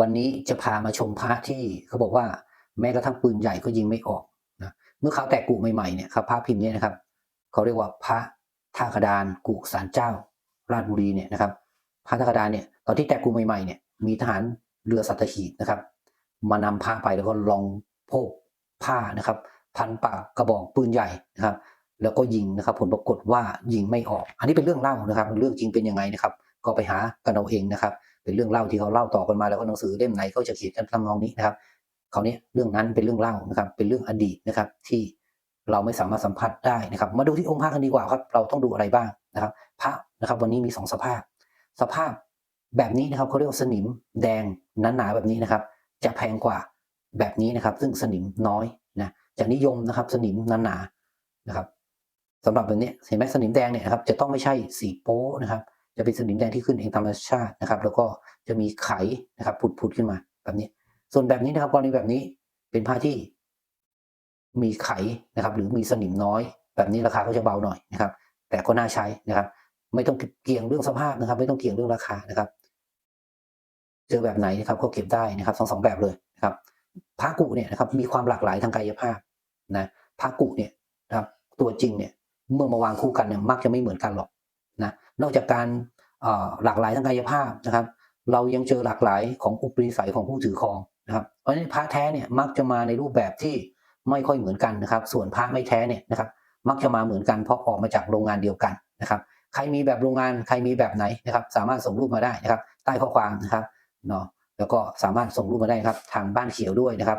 วันนี้จะพามาชมพระที่เขาบอกว่าแม้กระทั่งปืนใหญ่ก็ยิงไม่ออกนะเมื่อเขาแตกกุใหม่ๆเนี่ยครับพระพิมพ์เนี่ยนะครับเขาเรียกว่าพระท่ากระดานกุสารเจ้า ราชบุรีเนี่ยนะครับพระท่ากระดานเนี่ยตอนที่แตกกุใหม่ๆเนี่ยมีทหารเรือสัตหีบนะครับ มานำผ้าไปแล้วก็ลองโพกผ้านะครับ พันปากกระบอกปืนใหญ่นะครับ แล้วก็ยิงนะครับ ผลปรากฏว่ายิงไม่ออก อันนี้เป็นเรื่องเล่านะครับ เรื่องจริงเป็นยังไงนะครับ ก็ไปหากันเอาเองนะครับ เป็นเรื่องเล่าที่เขาเล่าต่อกันมาแล้วก็หนังสือเล่มไหนก็จะเขียนกันทำนองนี้นะครับคราวนี้เรื่องนั้นเป็นเรื่องเล่านะครับ เป็นเรื่องอดีตนะครับ ที่เราไม่สามารถสัมผัสได้นะครับ มาดูที่องค์พระกันดีกว่าครับ เราต้องดูอะไรบ้างนะครับ พระนะครับ วันนี้มีสองสภาพ สภาพแบบนี้นะครับเขาเรียกว่าสนิมแดงหนาๆแบบนี้นะครับ จะแพงกว่าแบบนี้นะครับ ซึ่งสนิมน้อยนะจะนิยมนะครับ สนิมหนาๆนะครับสำหรับแบบนี้เห็นไหมสนิมแดงเนี่ยนะครับ จะต้องไม่ใช่สีโป๊นะครับ จะเป็นสนิมแดงที่ขึ้นเองตามธรรมชาตินะครับ แล้วก็จะมีไขนะครับผุดๆขึ้นมาแบบนี้ ส่วนแบบนี้นะครับกรณีแบบนี้เป็นผ้าที่มีไขนะครับ หรือมีสนิมน้อย แบบนี้ราคาก็จะเบาหน่อยนะครับ แต่ก็น่าใช้นะครับ ไม่ต้องเกี่ยงเรื่องสภาพนะครับ ไม่ต้องเกี่ยงเรื่องราคานะครับ เจอแบบไหนนะครับก็เก็บได้นะครับสองสองแบบเลยนะครับพระกุเนี่ยนะครับมีความหลากหลายทางกายภาพนะพระกุเนี่ยนะครับตัวจริงเนี่ยเมื่อมาวางคู่กันเนี่ยมักจะไม่เหมือนกันหรอกนะนอกจากการ หลากหลายทางกายภาพนะครับ เรายังเจอหลากหลายของอุปนิสัยของผู้ถือครองนะครับเพราะฉะนั้นพระแท้เนี่ยมักจะมาในรูปแบบที่ไม่ค่อยเหมือนกันนะครับ ส่วนพระไม่แท้เนี่ยนะครับ มักจะมาเหมือนกันเพราะออกมาจากโรงงานเดียวกันนะครับ ใครมีแบบโรงงานใครมีแบบไหนนะครับ สามารถส่งรูปมาได้นะครับ ใต้ข้อความนะครับเนาะแล้วก็สามารถส่งรูปมาได้ครับ ทางบ้านเขียวด้วยนะครับ